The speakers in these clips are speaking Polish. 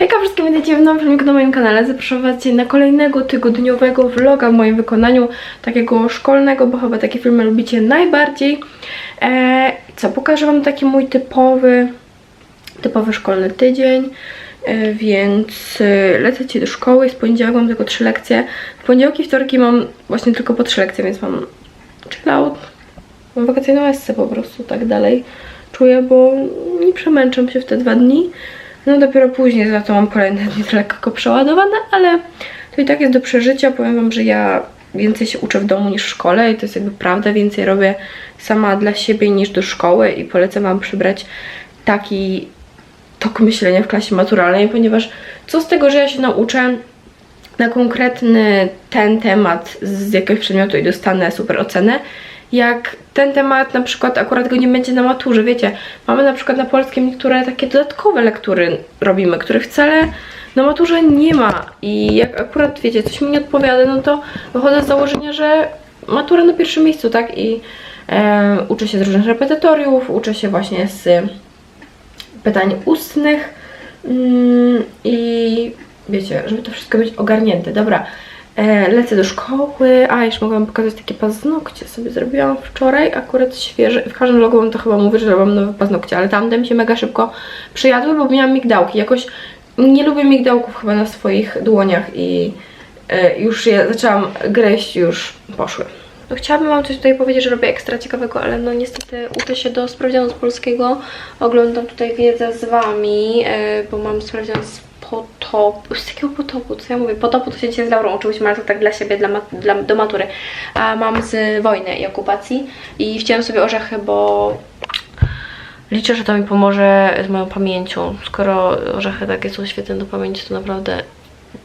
Hejka wszystkim, witajcie w nowym filmiku na moim kanale. Zapraszam Was na kolejnego tygodniowego vloga w moim wykonaniu, takiego szkolnego, bo chyba takie filmy lubicie najbardziej. Eee, co, pokażę Wam taki mój typowy, typowy szkolny tydzień. E, Więc e, lecę do szkoły, z poniedziałku mam tylko trzy lekcje. W poniedziałki i wtorki mam właśnie tylko po trzy lekcje, więc mam chill out. Mam wakacyjną esce po prostu, tak dalej czuję, bo nie przemęczam się w te dwa dni. No dopiero później za to mam kolejne dni lekko przeładowane, ale to i tak jest do przeżycia. Powiem Wam, że ja więcej się uczę w domu niż w szkole i to jest jakby prawda, więcej robię sama dla siebie niż do szkoły i polecam Wam przybrać taki tok myślenia w klasie maturalnej, ponieważ co z tego, że ja się nauczę na konkretny ten temat z jakiegoś przedmiotu i dostanę super ocenę, jak ten temat na przykład akurat go nie będzie na maturze, wiecie, mamy na przykład na polskim niektóre takie dodatkowe lektury robimy, których wcale na maturze nie ma. I jak akurat, wiecie, coś mi nie odpowiada, no to wychodzę z założenia, że matura na pierwszym miejscu, tak, i e, uczę się z różnych repetytoriów, uczę się właśnie z pytań ustnych. Mm, i wiecie, żeby to wszystko być ogarnięte. Dobra, lecę do szkoły. A, jeszcze mogę wam pokazać takie paznokcie sobie zrobiłam wczoraj, akurat świeże. W każdym wam to chyba mówię, że mam nowe paznokcie, ale tamte mi się mega szybko przyjadły, bo miałam migdałki. Jakoś nie lubię migdałków chyba na swoich dłoniach i e, już je zaczęłam gryźć, już poszły. No chciałabym Wam coś tutaj powiedzieć, że robię ekstra ciekawego, ale no niestety uczę się do sprawdzianu z polskiego. Oglądam tutaj wiedzę z Wami, e, bo mam sprawdzian z potopu. Z jakiego potopu? Co ja mówię? Potopu to się dzisiaj z Laurą uczyłyśmy, ale to tak dla siebie, dla, dla, do matury. A mam z wojny i okupacji i wciąłem sobie orzechy, bo liczę, że to mi pomoże z moją pamięcią. Skoro orzechy takie są świetne do pamięci, to naprawdę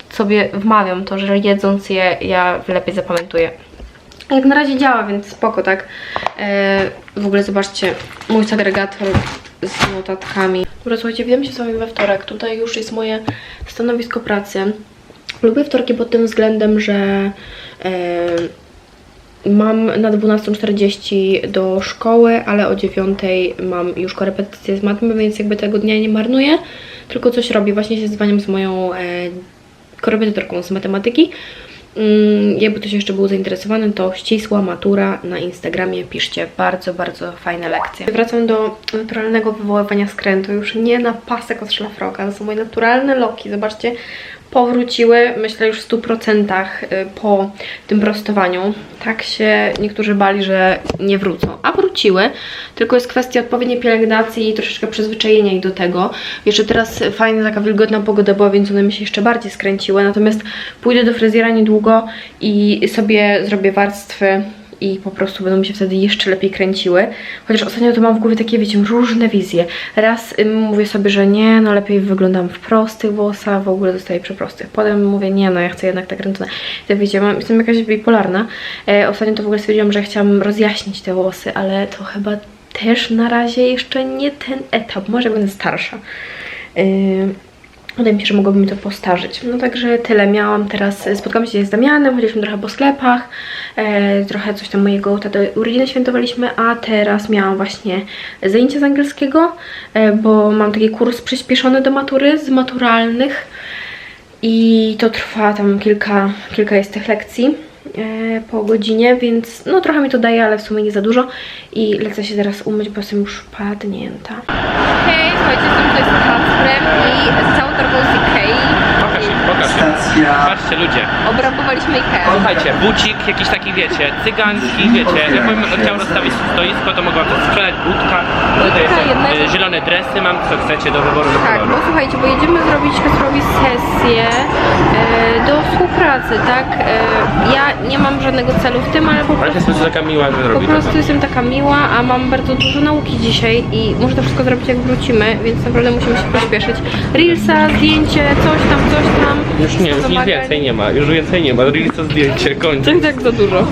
sobie wmawiam to, że jedząc je, ja lepiej zapamiętuję. Jak na razie działa, więc spoko, tak? E, w ogóle zobaczcie mój segregator z notatkami. Dobra, słuchajcie, widzimy się z Wami we wtorek. Tutaj już jest moje stanowisko pracy. Lubię wtorki pod tym względem, że mam na 12.40 do szkoły, ale o 9.00 mam już korepetycję z matmy, więc jakby tego dnia nie marnuję, tylko coś robię. Właśnie się zwaniam z moją e, korepetytorką z matematyki. Mm, Jakby ktoś jeszcze był zainteresowany, to ścisła matura na Instagramie. Piszcie bardzo, bardzo fajne lekcje. Wracam do naturalnego wywoływania skrętu. Już nie na pasek od szlafroka. To są moje naturalne loki. Zobaczcie, powróciły, myślę już w 100% y, po tym prostowaniu. Tak się niektórzy bali, że nie wrócą. A wróciły, tylko jest kwestia odpowiedniej pielęgnacji i troszeczkę przyzwyczajenia ich do tego. Jeszcze teraz fajna taka wilgotna pogoda była, więc one mi się jeszcze bardziej skręciły. Natomiast pójdę do fryzjera niedługo i sobie zrobię warstwy i po prostu będą mi się wtedy jeszcze lepiej kręciły. Chociaż ostatnio to mam w głowie takie, wiecie, różne wizje. Raz mówię sobie, że nie, no lepiej wyglądam w prostych włosach, w ogóle zostaję przy prostych. Potem mówię, nie, no ja chcę jednak tak kręcone. I tak wiecie, mam, jestem jakaś bipolarna. E, ostatnio to w ogóle stwierdziłam, że chciałam rozjaśnić te włosy, ale to chyba też na razie jeszcze nie ten etap. Może będę starsza. Yy, Wydaje mi się, że mogłoby mi to postarzyć. No także tyle. Miałam teraz, spotkałam się z Damianem, chodziliśmy trochę po sklepach, e, trochę coś tam mojego taty urodziny świętowaliśmy, a teraz miałam właśnie zajęcia z angielskiego, e, bo mam taki kurs przyspieszony do matury, z maturalnych i to trwa tam kilka, kilka jest tych lekcji po godzinie, więc no trochę mi to daje, ale w sumie nie za dużo i lecę się teraz umyć, bo jestem już padnięta. Hej, słuchajcie, jestem tutaj z Kacprem i z całą torbą z Ikei. Pokaż. Patrzcie ludzie, Obrabowaliśmy Ikea. słuchajcie, bucik jakiś taki wiecie, cygański, wiecie, jakbym chciał rozstawić stoisko, to mogłam to sprzedać, budka, tutaj są, y, zielone dresy mam, co chcecie do wyboru do Tak, koloru. bo słuchajcie, bo jedziemy zrobić Kasprowi sesję e, do współpracy, tak? E, ja nie mam żadnego celu w tym, ale po Ale prostu, jest taka miła, że po robi to. prostu jestem taka miła, a mam bardzo dużo nauki dzisiaj i muszę to wszystko zrobić jak wrócimy, więc naprawdę musimy się pośpieszyć. Reelsa, zdjęcie, coś tam, coś tam. Już nie, już nic więcej nie ma, już więcej nie ma, Reelsa zdjęcie, kończy. Tak, tak za dużo.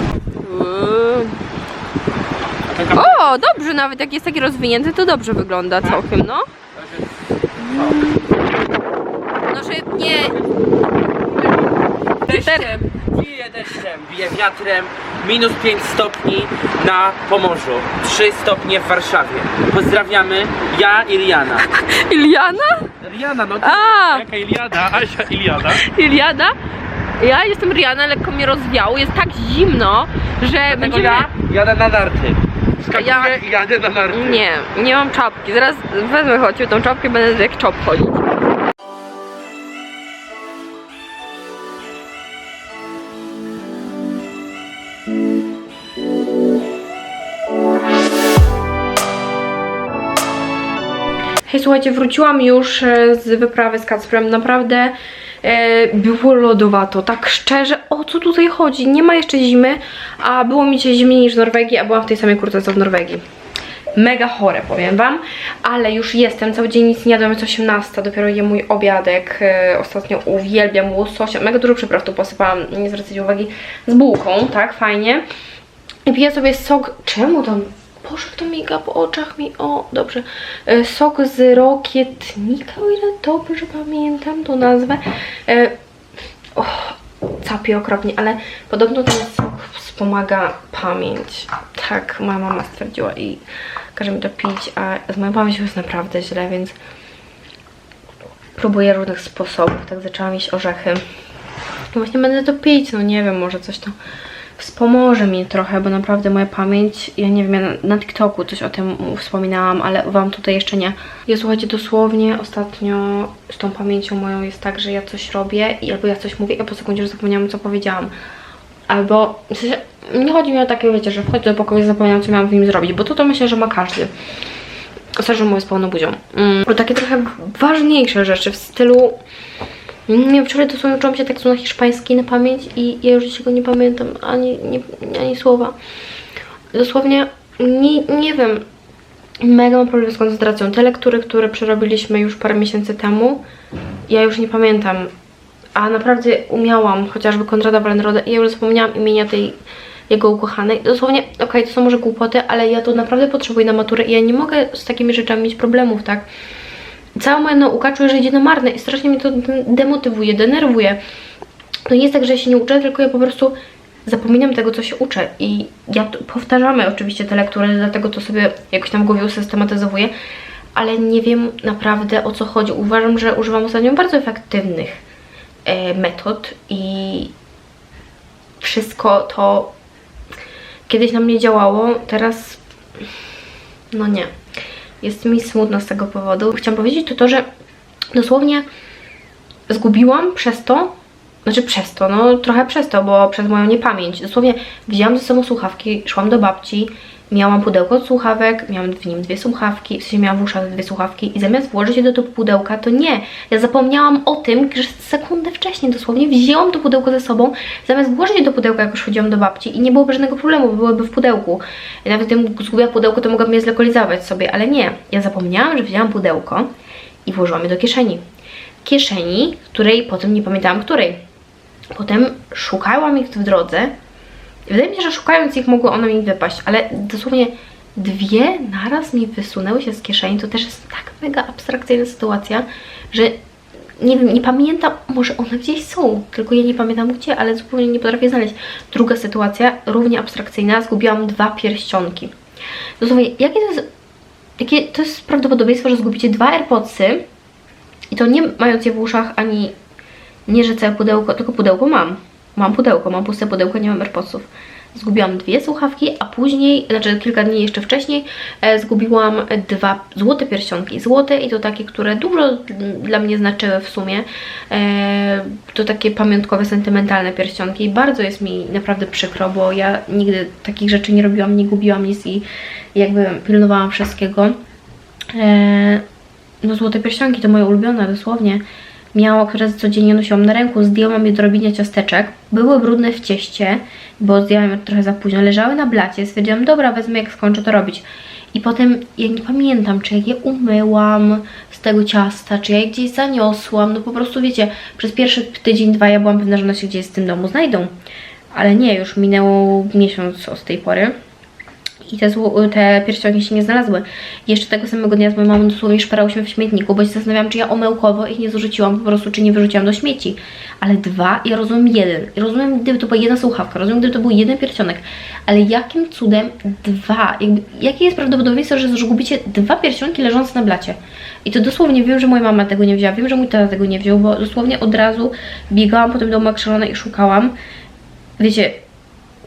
O, dobrze, nawet jak jest taki rozwinięty, to dobrze wygląda całkiem, no. No, że nie... Deszczem, bije deszczem, bije wiatrem, minus 5 stopni na Pomorzu, 3 stopnie w Warszawie. Pozdrawiamy, ja i Liana. Iliana? Rihanna, no A! jaka Iliada, Asia Iliada. Iliada? Ja jestem Rihanna, lekko mnie rozwiało, jest tak zimno, że Dlatego będziemy... ja jadę na narty. Skakuję Ja- i jadę na narty. Nie, nie mam czapki. Zaraz wezmę choć tą czapkę będę jak czop chodzić. Hej, słuchajcie, wróciłam już e, z wyprawy z Kacprem. Naprawdę e, było lodowato, tak szczerze, o co tutaj chodzi? Nie ma jeszcze zimy, a było mi dzisiaj zimniej niż w Norwegii, a byłam w tej samej kurce co w Norwegii. Mega chore, powiem wam, ale już jestem, cały dzień nic nie jadłam, jest 18, dopiero je mój obiadek, e, ostatnio uwielbiam łososia, mega dużo przypraw tu posypałam, nie zwracajcie uwagi, z bułką, tak, fajnie. I piję sobie sok, czemu tam, Boże, kto miga po oczach mi, o, dobrze, E, sok z rokietnika, o ile dobrze pamiętam tą nazwę. E, o, capi okropnie, ale podobno ten sok wspomaga pamięć. Tak, moja mama stwierdziła i każe mi to pić, a z moją pamięcią jest naprawdę źle, więc próbuję różnych sposobów. Tak zaczęłam jeść orzechy. I właśnie będę to pić, no nie wiem, może coś to wspomoże mi trochę, bo naprawdę moja pamięć, ja nie wiem, ja na, TikToku coś o tym wspominałam, ale wam tutaj jeszcze nie. Ja słuchajcie, dosłownie ostatnio z tą pamięcią moją jest tak, że ja coś robię i albo ja coś mówię, a po sekundzie już zapomniałam, co powiedziałam. Albo, w sensie, nie chodzi mi o takie, wiecie, że wchodzę do pokoju i zapomniałam, co miałam w nim zrobić, bo to to myślę, że ma każdy. Że mówię z pełną buzią. Mm, takie trochę ważniejsze rzeczy w stylu... Nie wczoraj dosłownie uczyłam się tekstu na hiszpański na pamięć i ja już dzisiaj go nie pamiętam ani, nie, ani słowa. Dosłownie nie, nie wiem, mega mam problem z koncentracją. Te lektury, które przerobiliśmy już parę miesięcy temu, ja już nie pamiętam. A naprawdę umiałam chociażby Konrada Wallenroda i ja już zapomniałam imienia tej jego ukochanej. Dosłownie, okej, to są może głupoty, ale ja to naprawdę potrzebuję na maturę i ja nie mogę z takimi rzeczami mieć problemów, tak? Cała moja nauka czuję, że idzie na marne i strasznie mnie to de- demotywuje, denerwuje. To nie jest tak, że ja się nie uczę, tylko ja po prostu zapominam tego, co się uczę. I ja powtarzamy oczywiście te lektury, dlatego to sobie jakoś tam w głowie usystematyzowuję, ale nie wiem naprawdę o co chodzi. Uważam, że używam ostatnio bardzo efektywnych e, metod i wszystko to kiedyś na mnie działało, teraz no nie. Jest mi smutno z tego powodu. Chciałam powiedzieć to to, że dosłownie zgubiłam przez to, znaczy przez to, no trochę przez to, bo przez moją niepamięć. Dosłownie wzięłam ze sobą słuchawki, szłam do babci, miałam pudełko od słuchawek, miałam w nim dwie słuchawki, w sensie miałam w uszach dwie słuchawki i zamiast włożyć je do tego pudełka, to nie. Ja zapomniałam o tym, że sekundę wcześniej dosłownie wzięłam to pudełko ze sobą, zamiast włożyć je do pudełka, jak już chodziłam do babci i nie byłoby żadnego problemu, bo byłyby w pudełku. I nawet gdybym zgubiła pudełko, to mogłabym je zlokalizować sobie, ale nie. Ja zapomniałam, że wzięłam pudełko i włożyłam je do kieszeni. Kieszeni, której potem nie pamiętałam której. Potem szukałam ich w drodze. Wydaje mi się, że szukając ich mogły one mi wypaść, ale dosłownie dwie naraz mi wysunęły się z kieszeni. To też jest tak mega abstrakcyjna sytuacja, że nie wiem, nie pamiętam, może one gdzieś są, tylko ja nie pamiętam gdzie, ale zupełnie nie potrafię znaleźć. Druga sytuacja, równie abstrakcyjna, zgubiłam dwa pierścionki. Dosłownie, jakie to jest, jakie to jest prawdopodobieństwo, że zgubicie dwa AirPodsy i to nie mając je w uszach, ani nie, że całe pudełko, tylko pudełko mam. Mam pudełko, mam puste pudełko, nie mam AirPodsów. Zgubiłam dwie słuchawki, a później, znaczy kilka dni jeszcze wcześniej, e, zgubiłam dwa złote pierścionki. Złote i to takie, które dużo dla mnie znaczyły w sumie. E, to takie pamiątkowe, sentymentalne pierścionki. Bardzo jest mi naprawdę przykro, bo ja nigdy takich rzeczy nie robiłam, nie gubiłam nic i jakby pilnowałam wszystkiego. E, no złote pierścionki to moje ulubione, dosłownie. Miałam, które codziennie nosiłam na ręku, zdjęłam je do robienia ciasteczek. Były brudne w cieście, bo zdjęłam je trochę za późno. Leżały na blacie, stwierdziłam, dobra, wezmę jak skończę to robić. I potem, ja nie pamiętam, czy jak je umyłam z tego ciasta, czy ja je gdzieś zaniosłam. No po prostu wiecie, przez pierwszy tydzień, dwa ja byłam pewna, że one się gdzieś w tym domu znajdą. Ale nie, już minęło miesiąc od tej pory i te, zło- te pierścionki się nie znalazły. Jeszcze tego samego dnia z moją mamą dosłownie szperałyśmy w śmietniku, bo się zastanawiałam, czy ja omyłkowo ich nie zrzuciłam po prostu, czy nie wyrzuciłam do śmieci. Ale dwa, ja rozumiem jeden. Rozumiem, gdyby to była jedna słuchawka, rozumiem, gdyby to był jeden pierścionek. Ale jakim cudem dwa? Jakby, jakie jest prawdopodobieństwo, że zgubicie dwa pierścionki leżące na blacie? I to dosłownie wiem, że moja mama tego nie wzięła, wiem, że mój tata tego nie wziął, bo dosłownie od razu biegałam po tym domu i szukałam. Wiecie,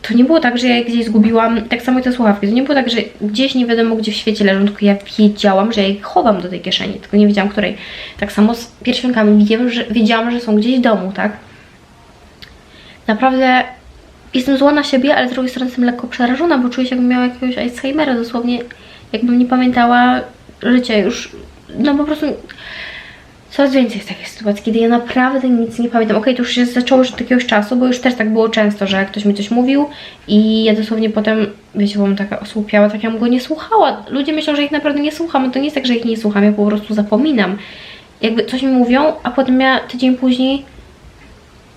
to nie było tak, że ja je gdzieś zgubiłam, tak samo te słuchawki, to nie było tak, że gdzieś nie wiadomo gdzie w świecie leżą, tylko ja wiedziałam, że ja je chowam do tej kieszeni, tylko nie wiedziałam której. Tak samo z pierścionkami, wiedziałam, że, wiedziałam, że są gdzieś w domu, tak? Naprawdę jestem zła na siebie, ale z drugiej strony jestem lekko przerażona, bo czuję się jakbym miała jakiegoś Alzheimera, dosłownie jakbym nie pamiętała życia już, no po prostu coraz więcej jest takich sytuacji, kiedy ja naprawdę nic nie pamiętam. Okej, to już się zaczęło już od jakiegoś czasu, bo już też tak było często, że ktoś mi coś mówił i ja dosłownie potem, wiecie, byłam taka osłupiała, tak ja go nie słuchała. Ludzie myślą, że ich naprawdę nie słucham, to nie jest tak, że ich nie słucham, ja po prostu zapominam. Jakby coś mi mówią, a potem ja tydzień później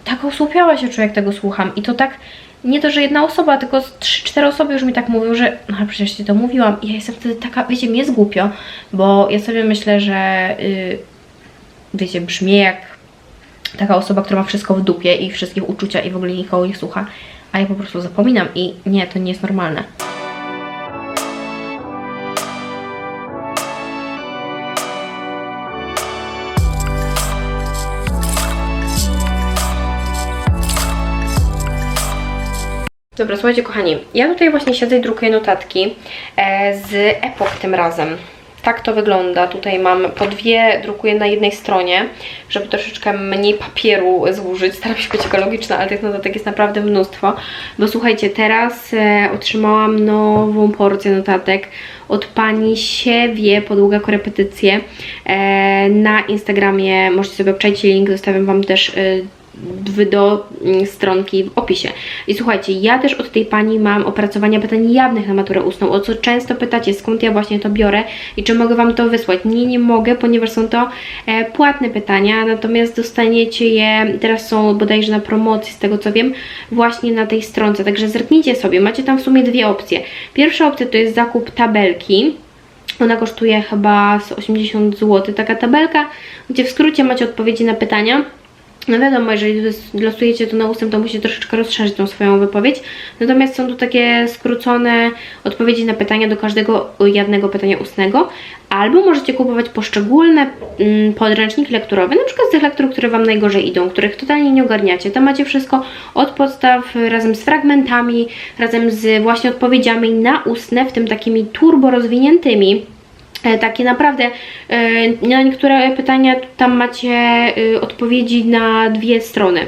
tak osłupiała się czuję, jak tego słucham. I to tak, nie to, że jedna osoba, tylko trzy, cztery osoby już mi tak mówią, że no ale przecież ci to mówiłam. I ja jestem wtedy taka, wiecie, mi jest głupio, bo ja sobie myślę, że yy, wiecie, brzmię jak taka osoba, która ma wszystko w dupie i wszystkie uczucia i w ogóle nikogo nie słucha, a ja po prostu zapominam i nie, to nie jest normalne. Dobra, słuchajcie kochani, ja tutaj właśnie siedzę i drukuję notatki e, z epok tym razem. Tak to wygląda. Tutaj mam po dwie, drukuję na jednej stronie, żeby troszeczkę mniej papieru zużyć. Staram się być ekologiczna, ale tych notatek jest naprawdę mnóstwo. Bo słuchajcie, teraz e, otrzymałam nową porcję notatek od pani Siewie, podługa korepetycje e, na Instagramie. Możecie sobie obczaić link, zostawiam Wam też e, do mm, stronki w opisie. I słuchajcie, ja też od tej pani mam opracowania pytań jawnych na maturę ustną, o co często pytacie, skąd ja właśnie to biorę i czy mogę Wam to wysłać. Nie, nie mogę, ponieważ są to e, płatne pytania, natomiast dostaniecie je, teraz są bodajże na promocji, z tego co wiem, właśnie na tej stronce, także zerknijcie sobie, macie tam w sumie dwie opcje. Pierwsza opcja to jest zakup tabelki, ona kosztuje chyba z 80 zł, taka tabelka, gdzie w skrócie macie odpowiedzi na pytania. No wiadomo, jeżeli losujecie to na ustęp, to musicie troszeczkę rozszerzyć tą swoją wypowiedź. Natomiast są tu takie skrócone odpowiedzi na pytania do każdego jednego pytania ustnego. Albo możecie kupować poszczególne mm, podręczniki lekturowe, na przykład z tych lektur, które Wam najgorzej idą, których totalnie nie ogarniacie. Tam macie wszystko od podstaw, razem z fragmentami, razem z właśnie odpowiedziami na ustne, w tym takimi turbo rozwiniętymi. E, Takie naprawdę e, na niektóre pytania tam macie e, odpowiedzi na dwie strony.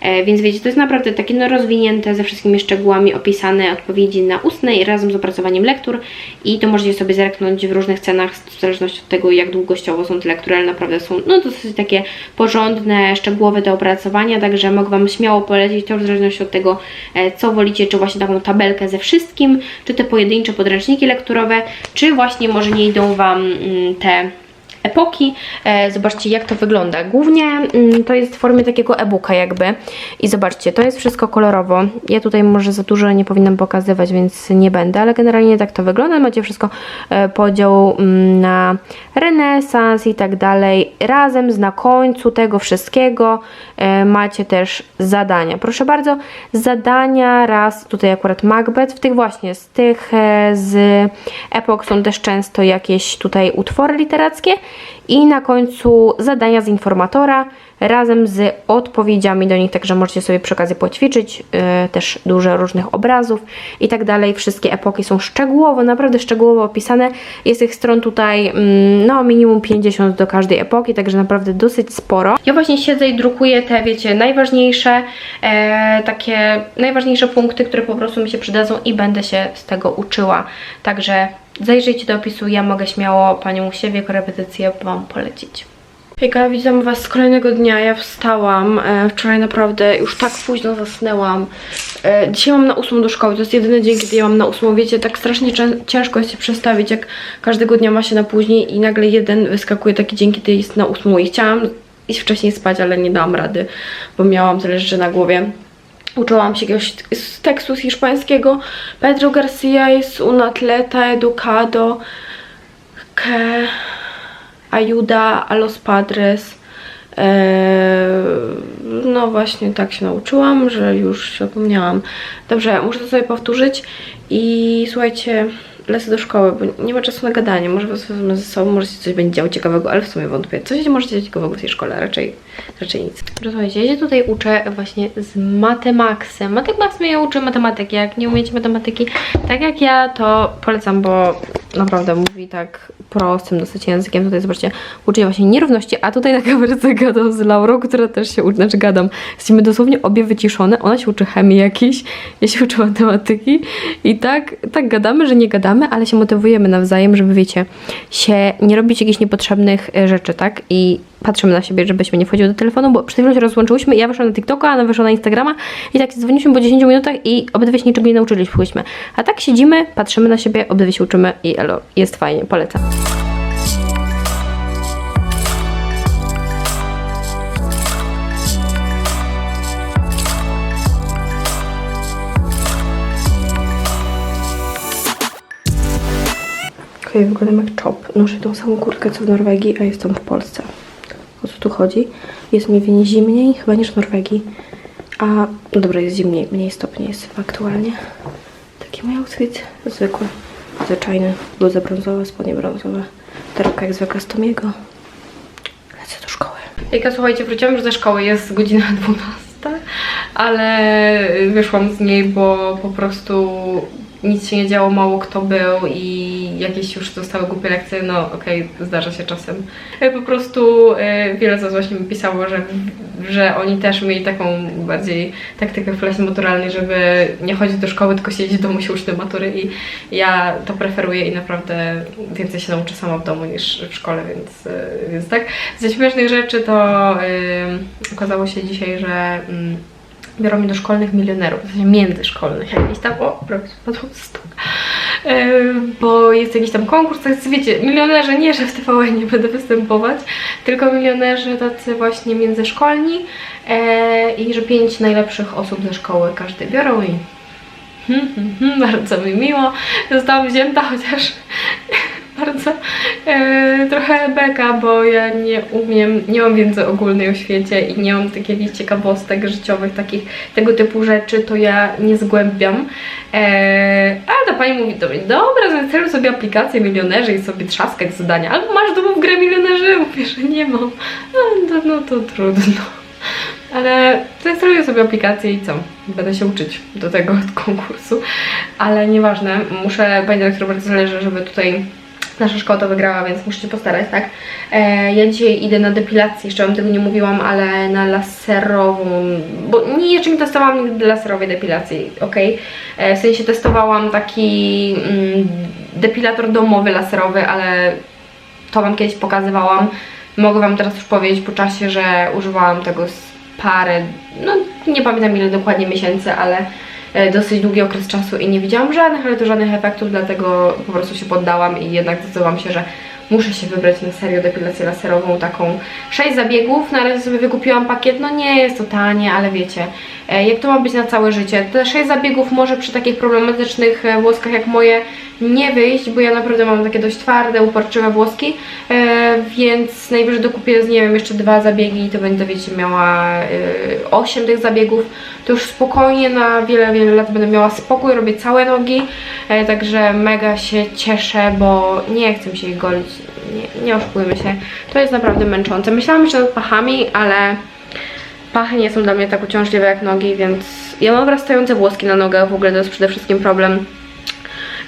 E, Więc wiecie, to jest naprawdę takie no, rozwinięte ze wszystkimi szczegółami opisane odpowiedzi na ustne i razem z opracowaniem lektur. I to możecie sobie zerknąć w różnych cenach w zależności od tego jak długościowo są te lektury, ale naprawdę są no dosyć takie porządne, szczegółowe do opracowania, także mogę Wam śmiało polecić to w zależności od tego e, co wolicie, czy właśnie taką tabelkę ze wszystkim, czy te pojedyncze podręczniki lekturowe, czy właśnie może nie idą Wam mm, te epoki. E, zobaczcie jak to wygląda. Głównie mm, to jest w formie takiego e-booka jakby. I zobaczcie, to jest wszystko kolorowo. Ja tutaj może za dużo nie powinnam pokazywać, więc nie będę, ale generalnie tak to wygląda. Macie wszystko e, podział mm, na renesans i tak dalej. Razem z na końcu tego wszystkiego e, macie też zadania. Proszę bardzo, zadania raz, tutaj akurat Macbeth, w tych właśnie, z tych z epok są też często jakieś tutaj utwory literackie i na końcu zadania z informatora razem z odpowiedziami do nich, także możecie sobie przy okazji poćwiczyć, yy, też dużo różnych obrazów i tak dalej. Wszystkie epoki są szczegółowo, naprawdę szczegółowo opisane. Jest tych stron tutaj mm, no minimum 50 do każdej epoki, także naprawdę dosyć sporo. Ja właśnie siedzę i drukuję te, wiecie, najważniejsze e, takie, najważniejsze punkty, które po prostu mi się przydadzą i będę się z tego uczyła. Także zajrzyjcie do opisu, ja mogę śmiało Panią siebie korepetycję Wam polecić. Hejka, witam Was z kolejnego dnia. Ja wstałam. E, wczoraj naprawdę już tak późno zasnęłam. E, dzisiaj mam na ósmą do szkoły. To jest jedyny dzień, kiedy ja mam na ósmą. Wiecie, tak strasznie ciężko jest się przestawić, jak każdego dnia ma się na później i nagle jeden wyskakuje taki dzień, kiedy jest na ósmą. I chciałam iść wcześniej spać, ale nie dałam rady, bo miałam tyle rzeczy na głowie. Uczyłam się jakiegoś z tekstu z hiszpańskiego. Pedro Garcia es un atleta educado que ayuda a los padres. Eee, no właśnie tak się nauczyłam, że już zapomniałam. Dobrze, muszę to sobie powtórzyć i słuchajcie, lecę do szkoły, bo nie ma czasu na gadanie. Może was wezmę ze sobą, może się coś będzie działo ciekawego, ale w sumie wątpię. Coś się może dziać ciekawego w tej szkole, raczej, raczej nic. Słuchajcie, ja się tutaj uczę właśnie z Matemaxem. Matemax mnie uczy matematyki. Jak nie umiecie matematyki, tak jak ja, to polecam, bo naprawdę mówi tak prostym dosyć językiem. Tutaj zobaczcie, uczy właśnie nierówności, a tutaj na kamerce gadam z Laurą, która też się uczy, znaczy gadam. Jesteśmy dosłownie obie wyciszone. Ona się uczy chemii jakiejś, ja się uczę matematyki i tak, tak gadamy, że nie gadamy, ale się motywujemy nawzajem, żeby wiecie, się nie robić jakichś niepotrzebnych e, rzeczy, tak? I patrzymy na siebie, żebyśmy nie wchodziły do telefonu, bo przed chwilą się rozłączyłyśmy, ja weszłam na TikToka, a ona weszła na Instagrama i tak dzwoniliśmy po 10 minutach i obydwie się niczego nie nauczyliśmy. A tak siedzimy, patrzymy na siebie, obydwie się uczymy i elo, jest fajnie, polecam. Okej, wyglądam jak czop. Noszę tą samą kurtkę co w Norwegii, a jestem w Polsce. O co tu chodzi? Jest mniej więcej zimniej chyba niż w Norwegii. A, no dobra, jest zimniej, mniej stopni jest aktualnie. Taki mój outfit, zwykły, zwyczajny. Bluza brązowa, spodnie brązowe. Torebka jak zwykle z Tomiego. Lecę do szkoły. Jaka, słuchajcie, wróciłam już ze szkoły, jest godzina 12, ale wyszłam z niej, bo po prostu nic się nie działo, mało kto był i jakieś już zostały głupie lekcje, no okej, zdarza się czasem. E, Po prostu e, wiele z was właśnie mi pisało, że, że oni też mieli taką bardziej taktykę w klasie maturalnej, żeby nie chodzić do szkoły, tylko siedzieć w domu się uczyć do matury i ja to preferuję i naprawdę więcej się nauczę sama w domu niż w szkole, więc, e, więc tak. Ze śmiesznych rzeczy to e, okazało się dzisiaj, że mm, biorą mnie do szkolnych milionerów, w sensie międzyszkolnych jakiś tam, o, prawie spadł. E, bo jest jakiś tam konkurs, tak wiecie, milionerzy, nie, że w TVN nie będę występować, tylko milionerzy tacy właśnie międzyszkolni e, i że pięć najlepszych osób ze szkoły każdy biorą i hmm, hmm, hmm, bardzo mi miło, zostałam wzięta, chociaż bardzo e, trochę beka, bo ja nie umiem, nie mam wiedzy ogólnej o świecie i nie mam takich ciekawostek życiowych, takich tego typu rzeczy, to ja nie zgłębiam. E, ale ta pani mówi do mnie, dobra, zainstaluj sobie aplikację milionerzy i sobie trzaskać zadania, albo masz domu w grę milionerzy? Mówię, że nie mam. No to, no to trudno. Ale zainstaluję sobie aplikację i co? Będę się uczyć do tego konkursu. Ale nieważne, muszę, pani dyrektor bardzo zależy, żeby tutaj nasza szkoła to wygrała, więc muszę się postarać, tak? E, ja dzisiaj idę na depilację, jeszcze wam tego nie mówiłam, ale na laserową, bo nie, jeszcze testowałam nigdy laserowej depilacji, ok? E, w sensie testowałam taki mm, depilator domowy laserowy, ale to wam kiedyś pokazywałam. Mogę wam teraz już powiedzieć po czasie, że używałam tego z parę, no nie pamiętam ile dokładnie miesięcy, ale dosyć długi okres czasu i nie widziałam żadnych, ale to żadnych efektów, dlatego po prostu się poddałam i jednak zdecydowałam się, że muszę się wybrać na serio depilację laserową, taką 6 zabiegów, na razie sobie wykupiłam pakiet, no nie jest to tanie, ale wiecie, e, jak to ma być na całe życie, te 6 zabiegów może przy takich problematycznych e, włoskach jak moje nie wyjść, bo ja naprawdę mam takie dość twarde, uporczywe włoski, e, więc najwyżej dokupię nie wiem, jeszcze dwa zabiegi i to będę, wiecie, miała e, 8 tych zabiegów, to już spokojnie na wiele, wiele lat będę miała spokój, robię całe nogi, także mega się cieszę, bo nie chcę się ich golić, nie, nie oszukujmy się, to jest naprawdę męczące. Myślałam jeszcze nad pachami, ale pachy nie są dla mnie tak uciążliwe jak nogi, więc ja mam wrastające włoski na nogach, w ogóle to jest przede wszystkim problem.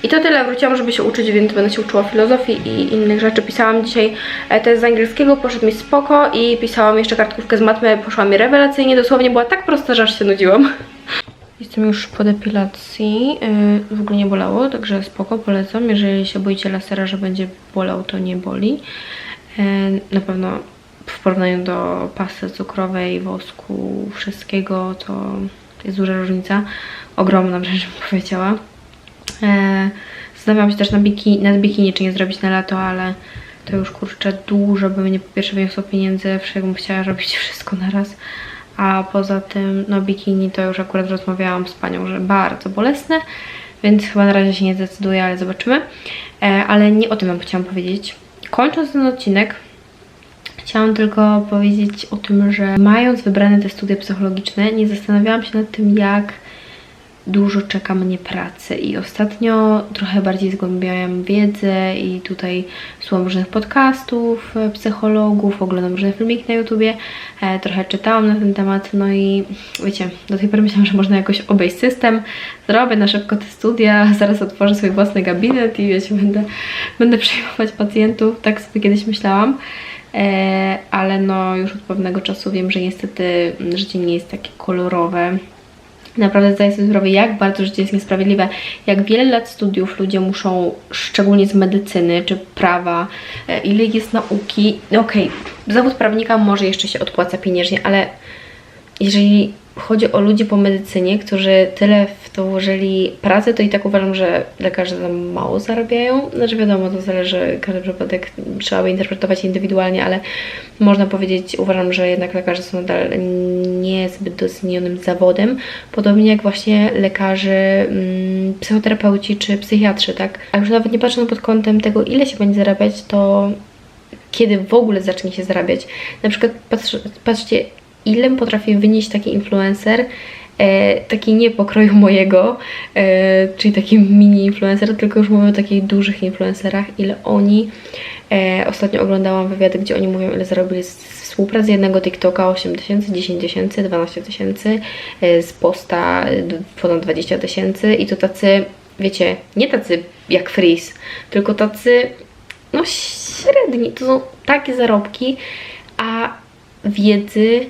I to tyle, wróciłam, żeby się uczyć, więc będę się uczyła filozofii i innych rzeczy. Pisałam dzisiaj e, test z angielskiego, poszedł mi spoko i pisałam jeszcze kartkówkę z matmy, poszła mi rewelacyjnie, dosłownie była tak prosta, że aż się nudziłam. Jestem już po depilacji, yy, w ogóle nie bolało, także spoko, polecam. Jeżeli się boicie lasera, że będzie bolał, to nie boli. Yy, na pewno w porównaniu do pasy cukrowej, wosku, wszystkiego, to jest duża różnica. Ogromna wręcz bym powiedziała. E, Zastanawiałam się też na bikini, nad bikini, czy nie zrobić na lato, ale to już kurczę dużo by mnie po pierwsze wyniosło pieniędzy, wszakbym chciała robić wszystko na raz. A poza tym, no bikini to już akurat rozmawiałam z panią, że bardzo bolesne, więc chyba na razie się nie zdecyduję, ale zobaczymy. E, ale nie o tym wam chciałam powiedzieć. Kończąc ten odcinek, Chciałam tylko powiedzieć o tym, że mając wybrane te studia psychologiczne, nie zastanawiałam się nad tym, jak dużo czeka mnie pracy i ostatnio trochę bardziej zgłębiałam wiedzę i tutaj słucham różnych podcastów, e, psychologów, oglądam różne filmiki na YouTubie, e, trochę czytałam na ten temat, no i wiecie, do tej pory myślałam, że można jakoś obejść system, zrobię na szybko te studia, zaraz otworzę swój własny gabinet i wiecie, będę, będę przyjmować pacjentów, tak sobie kiedyś myślałam. E, ale no już od pewnego czasu wiem, że niestety życie nie jest takie kolorowe. Naprawdę zdaję sobie sprawę, jak bardzo życie jest niesprawiedliwe, jak wiele lat studiów ludzie muszą, szczególnie z medycyny czy prawa, e, ile jest nauki. No Okej, zawód prawnika może jeszcze się odpłaca pieniężnie, ale jeżeli chodzi o ludzi po medycynie, którzy tyle w to włożyli pracy, to i tak uważam, że lekarze za mało zarabiają. Znaczy wiadomo, to zależy, każdy przypadek trzeba by interpretować indywidualnie, ale można powiedzieć, uważam, że jednak lekarze są nadal niezbyt docenionym zawodem, podobnie jak właśnie lekarze, mm, psychoterapeuci czy psychiatrzy, tak? A już nawet nie patrząc pod kątem tego, ile się będzie zarabiać, to kiedy w ogóle zacznie się zarabiać. Na przykład patrz, patrzcie, ile potrafi wynieść taki influencer, e, taki nie pokroju mojego, e, czyli taki mini influencer, tylko już mówię o takich dużych influencerach, ile oni, e, ostatnio oglądałam wywiady, gdzie oni mówią, ile zarobili z współpracy jednego TikToka 8 tysięcy, 10 tysięcy, 12 tysięcy, e, z posta e, ponad 20 tysięcy i to tacy, wiecie, nie tacy jak Freeze, tylko tacy no średni, to są takie zarobki, a wiedzy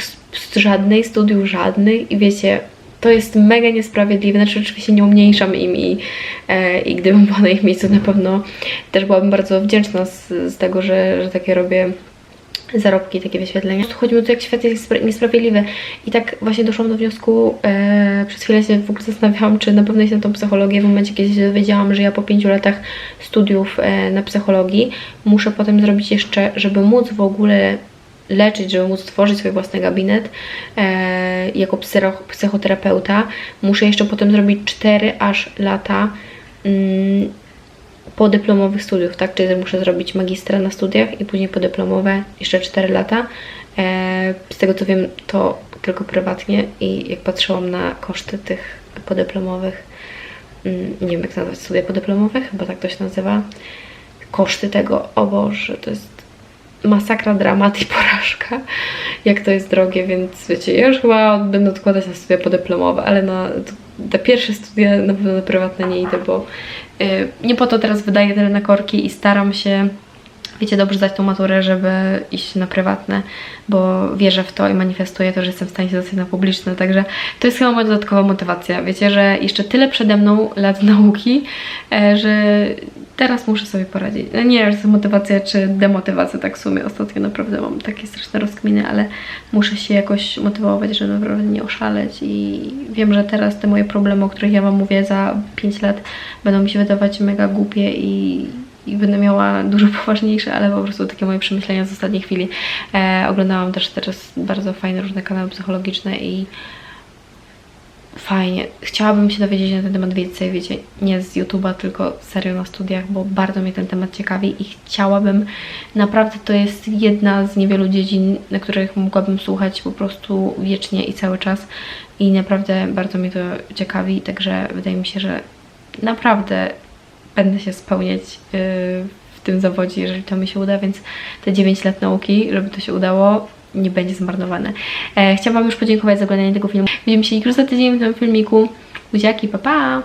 z, żadnej, studiów żadnych i wiecie, to jest mega niesprawiedliwe, znaczy oczywiście nie umniejszam im i, e, i gdybym była na ich miejscu na pewno też byłabym bardzo wdzięczna z, z tego, że, że takie robię zarobki, takie wyświetlenia. Chodzi mi o to, jak świat jest niespra- niesprawiedliwy. I tak właśnie doszłam do wniosku, e, przez chwilę się w ogóle zastanawiałam, czy na pewno jestem tą psychologię. W momencie, kiedy się dowiedziałam, że ja po pięciu latach studiów e, na psychologii muszę potem zrobić jeszcze, żeby móc w ogóle leczyć, żeby móc tworzyć swój własny gabinet e, jako psychoterapeuta, muszę jeszcze potem zrobić 4 aż lata mm, podyplomowych studiów, tak? Czyli muszę zrobić magistra na studiach i później podyplomowe jeszcze 4 lata. E, z tego co wiem, to tylko prywatnie i jak patrzyłam na koszty tych podyplomowych, mm, nie wiem jak nazwać studia podyplomowe, chyba tak to się nazywa, koszty tego, o Boże, to jest masakra, dramat i porażka, jak to jest drogie, więc wiecie, ja już chyba będę odkładać na studia podyplomowe, ale na te pierwsze studia na pewno na prywatne nie idę, bo y, nie po to teraz wydaję tyle na korki i staram się wiecie, dobrze zdać tą maturę, żeby iść na prywatne, bo wierzę w to i manifestuję to, że jestem w stanie się dostać na publiczne, także to jest chyba moja dodatkowa motywacja. Wiecie, że jeszcze tyle przede mną lat nauki, e, że teraz muszę sobie poradzić. No nie wiem, czy to motywacja, czy demotywacja, tak w sumie ostatnio naprawdę mam takie straszne rozkminy, ale muszę się jakoś motywować, żeby naprawdę nie oszaleć i wiem, że teraz te moje problemy, o których ja Wam mówię za 5 lat będą mi się wydawać mega głupie i i będę miała dużo poważniejsze, ale po prostu takie moje przemyślenia z ostatniej chwili. E, oglądałam też teraz bardzo fajne różne kanały psychologiczne i fajnie. Chciałabym się dowiedzieć na ten temat więcej, wiecie, nie z YouTube'a, tylko serio na studiach, bo bardzo mnie ten temat ciekawi i chciałabym, naprawdę to jest jedna z niewielu dziedzin, na których mogłabym słuchać po prostu wiecznie i cały czas i naprawdę bardzo mnie to ciekawi, także wydaje mi się, że naprawdę będę się spełniać yy, w tym zawodzie, jeżeli to mi się uda, więc te 9 lat nauki, żeby to się udało, nie będzie zmarnowane. E, chciałam Wam już podziękować za oglądanie tego filmu. Widzimy się już za tydzień w tym filmiku. Buziaki, pa pa!